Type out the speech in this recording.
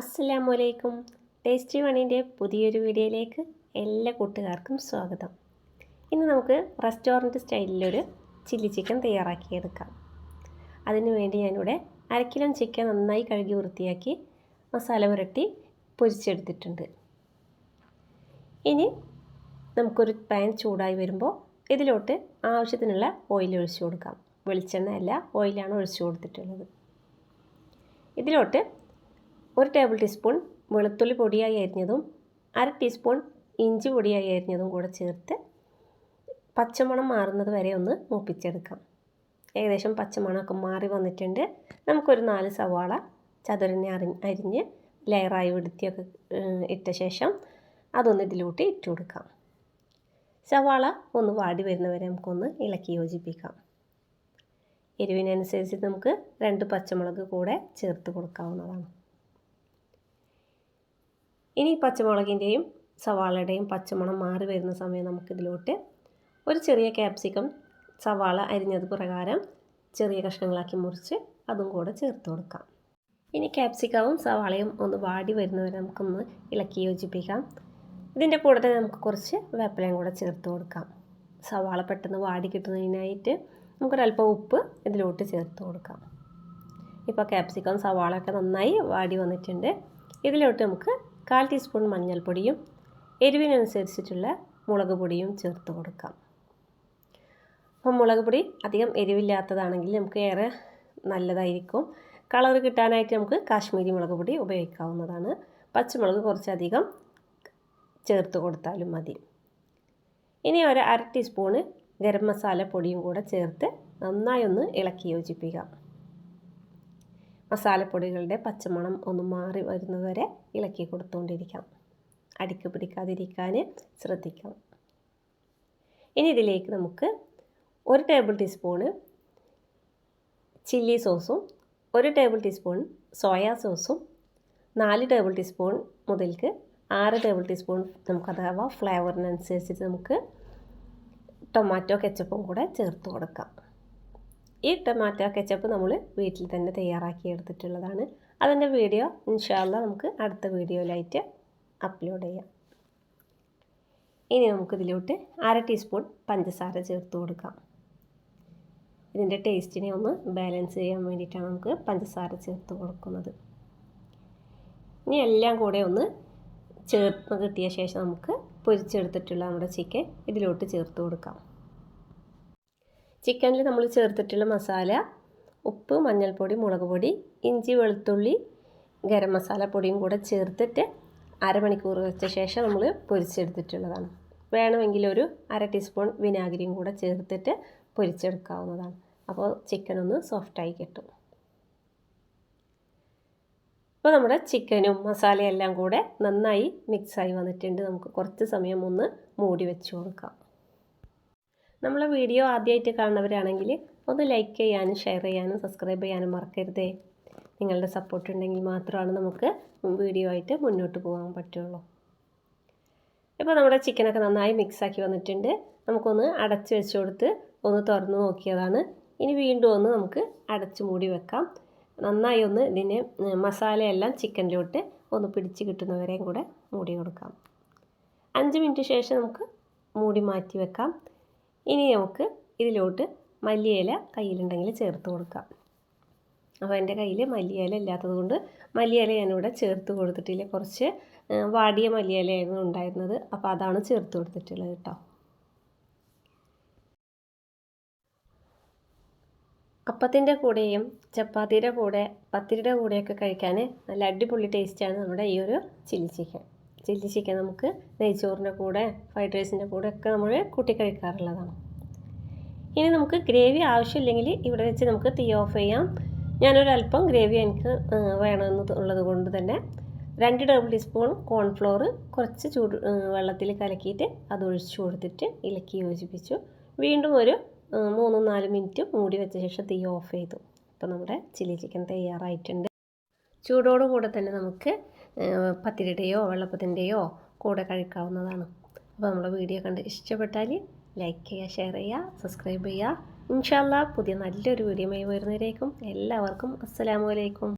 അസ്സലാമു അലൈക്കും ടേസ്റ്റി വണിന്റെ പുതിയൊരു വീഡിയോയിലേക്ക് എല്ലാ കൂട്ടുകാർക്കും സ്വാഗതം. ഇന്ന് നമുക്ക് റെസ്റ്റോറന്റ് സ്റ്റൈലിലൊരു ചില്ലി ചിക്കൻ തയ്യാറാക്കിയെടുക്കാം. അതിനു വേണ്ടി ഞാനിവിടെ അരക്കിലോ കിലോ ചിക്കൻ നന്നായി കഴുകി വൃത്തിയാക്കി മസാല പുരട്ടി പൊരിച്ചെടുത്തിട്ടുണ്ട്. ഇനി നമുക്കൊരു പാൻ ചൂടായി വരുമ്പോൾ ഇതിലോട്ട് ആവശ്യത്തിനുള്ള ഓയിൽ ഒഴിച്ചു കൊടുക്കാം. വെളിച്ചെണ്ണ അല്ല ഓയിലാണ് ഒഴിച്ചു കൊടുത്തിട്ടുള്ളത്. ഇതിലോട്ട് ഒരു ടേബിൾ ടീസ്പൂൺ വെളുത്തുള്ളി പൊടിയായി അരിഞ്ഞതും അര ടീസ്പൂൺ ഇഞ്ചി പൊടിയായി അരിഞ്ഞതും കൂടെ ചേർത്ത് പച്ചമണം മാറുന്നത് വരെ ഒന്ന് മൂപ്പിച്ചെടുക്കാം. ഏകദേശം പച്ചമണമൊക്കെ മാറി വന്നിട്ടുണ്ട്. നമുക്കൊരു നാല് സവാള ചതുരനെ അരി അരിഞ്ഞ് ലെയറായി വെടുത്തിയൊക്കെ ഇട്ട ശേഷം അതൊന്ന് ഇതിലോട്ട് ഇട്ട് കൊടുക്കാം. സവാള ഒന്ന് വാടി വരുന്നവരെ നമുക്കൊന്ന് ഇളക്കി യോജിപ്പിക്കാം. എരിവിനനുസരിച്ച് നമുക്ക് രണ്ട് പച്ചമുളക് കൂടെ ചേർത്ത് കൊടുക്കാവുന്നതാണ്. ഇനി പച്ചമുളകിന്റെയും സവാളയുടെയും പച്ചമണം മാറി വരുന്ന സമയം നമുക്കിതിലോട്ട് ഒരു ചെറിയ ക്യാപ്സിക്കം സവാള അരിഞ്ഞത് പ്രകാരം ചെറിയ കഷ്ണങ്ങളാക്കി മുറിച്ച് അതും കൂടെ ചേർത്ത് കൊടുക്കാം. ഇനി ക്യാപ്സിക്കവും സവാളയും ഒന്ന് വാടി വരുന്നവരെ നമുക്കൊന്ന് ഇളക്കി യോജിപ്പിക്കാം. ഇതിന്റെ കൂടെ തന്നെ നമുക്ക് കുറച്ച് വേപ്പിലയും കൂടെ ചേർത്ത് കൊടുക്കാം. സവാള പെട്ടെന്ന് വാടി കിട്ടുന്നതിനായിട്ട് നമുക്കൊരല്പം ഉപ്പ് ഇതിലോട്ട് ചേർത്ത് കൊടുക്കാം. ഇപ്പോൾ ക്യാപ്സിക്കം സവാളയൊക്കെ നന്നായി വാടി വന്നിട്ടുണ്ട്. ഇതിലോട്ട് നമുക്ക് കാൽ ടീസ്പൂൺ മഞ്ഞൾപ്പൊടിയും എരിവിനനുസരിച്ചിട്ടുള്ള മുളക് പൊടിയും ചേർത്ത് കൊടുക്കാം. അപ്പം മുളക് പൊടി അധികം എരിവില്ലാത്തതാണെങ്കിൽ നമുക്ക് ഏറെ നല്ലതായിരിക്കും. കളർ കിട്ടാനായിട്ട് നമുക്ക് കാശ്മീരി മുളക് പൊടി ഉപയോഗിക്കാവുന്നതാണ്. പച്ചമുളക് കുറച്ചധികം ചേർത്ത് കൊടുത്താലും മതി. ഇനി ഒരു അര ടീസ്പൂണ് ഗരം മസാല പൊടിയും കൂടെ ചേർത്ത് നന്നായി ഒന്ന് ഇളക്കി യോജിപ്പിക്കാം. മസാലപ്പൊടികളുടെ പച്ചമണം ഒന്ന് മാറി വരുന്നതുവരെ ഇളക്കി കൊടുത്തുകൊണ്ടിരിക്കാം. അടിക്ക് പിടിക്കാതിരിക്കാൻ ശ്രദ്ധിക്കണം. ഇനി ഇതിലേക്ക് നമുക്ക് ഒരു ടേബിൾ ടീസ്പൂണ് ചില്ലി സോസും ഒരു ടേബിൾ ടീസ്പൂൺ സോയാ സോസും നാല് ടേബിൾ ടീസ്പൂൺ മുതൽക്ക് ആറ് ടേബിൾ ടീസ്പൂൺ നമുക്ക് അഥവാ ഫ്ലേവറിനനുസരിച്ചിട്ട് നമുക്ക് ടൊമാറ്റോ കെച്ചപ്പും കൂടെ ചേർത്ത് കൊടുക്കാം. ഈ ടൊമാറ്റോ കെച്ചപ്പ് നമ്മൾ വീട്ടിൽ തന്നെ തയ്യാറാക്കി എടുത്തിട്ടുള്ളതാണ്. അതിന്റെ വീഡിയോ. ഇൻഷാല്ല നമുക്ക് അടുത്ത വീഡിയോയിലായിട്ട് അപ്ലോഡ് ചെയ്യാം. ഇനി നമുക്കിതിലോട്ട് അര ടീസ്പൂൺ പഞ്ചസാര ചേർത്ത് കൊടുക്കാം. ഇതിന്റെ ടേസ്റ്റിനെ ഒന്ന് ബാലൻസ് ചെയ്യാൻ വേണ്ടിയിട്ടാണ് നമുക്ക് പഞ്ചസാര ചേർത്ത് കൊടുക്കുന്നത്. ഇനി എല്ലാം കൂടെ ഒന്ന് ചേർത്ത് കിട്ടിയ ശേഷം നമുക്ക് പൊരിച്ചെടുത്തിട്ടുള്ള നമ്മുടെ ചിക്കൻ ഇതിലോട്ട് ചേർത്ത് കൊടുക്കാം. ചിക്കനിൽ നമ്മൾ ചേർത്തിട്ടുള്ള മസാല ഉപ്പ് മഞ്ഞൾപ്പൊടി മുളക് പൊടി ഇഞ്ചി വെളുത്തുള്ളി ഗരം മസാല പൊടിയും കൂടെ ചേർത്തിട്ട് അരമണിക്കൂർ വെച്ച ശേഷം നമ്മൾ പൊരിച്ചെടുത്തിട്ടുള്ളതാണ്. വേണമെങ്കിൽ ഒരു അര ടീസ്പൂൺ വിനാഗിരിയും കൂടെ ചേർത്തിട്ട് പൊരിച്ചെടുക്കാവുന്നതാണ്. അപ്പോൾ ചിക്കൻ ഒന്ന് സോഫ്റ്റായി കിട്ടും. അപ്പോൾ നമ്മുടെ ചിക്കനും മസാലയെല്ലാം കൂടെ നന്നായി മിക്സായി വന്നിട്ടുണ്ട്. നമുക്ക് കുറച്ച് സമയം ഒന്ന് മൂടി വെച്ച് കൊടുക്കാം. നമ്മളെ വീഡിയോ ആദ്യമായിട്ട് കാണുന്നവരാണെങ്കിൽ ഒന്ന് ലൈക്ക് ചെയ്യാനും ഷെയർ ചെയ്യാനും സബ്സ്ക്രൈബ് ചെയ്യാനും മറക്കരുതേ. നിങ്ങളുടെ സപ്പോർട്ട് ഉണ്ടെങ്കിൽ മാത്രമാണ് നമുക്ക് വീഡിയോ ആയിട്ട് മുന്നോട്ട് പോകാൻ പറ്റുള്ളൂ. ഇപ്പോൾ നമ്മുടെ ചിക്കനൊക്കെ നന്നായി മിക്സാക്കി വന്നിട്ടുണ്ട്. നമുക്കൊന്ന് അടച്ച് വെച്ച് കൊടുത്ത് ഒന്ന് തുറന്ന് നോക്കിയതാണ്. ഇനി വീണ്ടും ഒന്ന് നമുക്ക് അടച്ച് മൂടി വെക്കാം. നന്നായി ഒന്ന് ഇതിന് മസാലയെല്ലാം ചിക്കനിലോട്ട് ഒന്ന് പിടിച്ച് കിട്ടുന്നവരെയും കൂടെ മൂടി കൊടുക്കാം. അഞ്ച് മിനിറ്റ് ശേഷം നമുക്ക് മൂടി മാറ്റി വെക്കാം. ഇനി നമുക്ക് ഇതിലോട്ട് മല്ലിയില കയ്യിലുണ്ടെങ്കിൽ ചേർത്ത് കൊടുക്കാം. അപ്പോൾ എന്റെ കയ്യിൽ മല്ലിയില ഇല്ലാത്തത് കൊണ്ട് മല്ലിയില ഞാനിവിടെ ചേർത്ത് കൊടുത്തിട്ടില്ല. കുറച്ച് വാടിയ മല്ലിയിലയായിരുന്നു ഉണ്ടായിരുന്നത്. അപ്പോൾ അതാണ് ചേർത്ത് കൊടുത്തിട്ടുള്ളത് കേട്ടോ. അപ്പത്തിന്റെ കൂടെയും ചപ്പാത്തിയുടെ കൂടെ പത്തിരിയുടെ കൂടെയൊക്കെ കഴിക്കാൻ നല്ല അടിപൊളി ടേസ്റ്റാണ് നമ്മുടെ ഈ ഒരു ചില്ലി ചിക്കൻ. ചില്ലി ചിക്കൻ നമുക്ക് നെയ്ച്ചോറിന്റെ കൂടെ ഫ്രൈഡ് റൈസിന്റെ കൂടെ ഒക്കെ നമ്മൾ കൂട്ടി കഴിക്കാറുള്ളതാണ്. ഇനി നമുക്ക് ഗ്രേവി ആവശ്യമില്ലെങ്കിൽ ഇവിടെ വെച്ച് നമുക്ക് തീ ഓഫ് ചെയ്യാം. ഞാനൊരല്പം ഗ്രേവി എനിക്ക് വേണമെന്ന് ഉള്ളത് കൊണ്ട് തന്നെ രണ്ട് ടേബിൾ ടീസ്പൂൺ കോൺഫ്ലോർ കുറച്ച് ചൂട് വെള്ളത്തിൽ കലക്കിയിട്ട് അത് ഒഴിച്ചു കൊടുത്തിട്ട് ഇലക്കി യോജിപ്പിച്ചു. വീണ്ടും ഒരു മൂന്ന് നാല് മിനിറ്റ് മൂടി വെച്ച ശേഷം തീ ഓഫ് ചെയ്തു. അപ്പോൾ നമ്മുടെ ചില്ലി ചിക്കൻ തയ്യാറായിട്ടുണ്ട്. ചൂടോടുകൂടെ തന്നെ നമുക്ക് പത്തിരിയുടെയോ വെള്ളപ്പത്തിന്റെയോ കൂടെ കഴിക്കാവുന്നതാണ്. അപ്പോൾ നമ്മുടെ വീഡിയോ കണ്ട് ഇഷ്ടപ്പെട്ടാൽ ലൈക്ക് ചെയ്യുക ഷെയർ ചെയ്യുക സബ്സ്ക്രൈബ് ചെയ്യുക. ഇൻഷാല്ല പുതിയ നല്ലൊരു വീഡിയോയുമായി വരുന്നവരേക്കും എല്ലാവർക്കും അസ്സലാമു അലൈക്കും.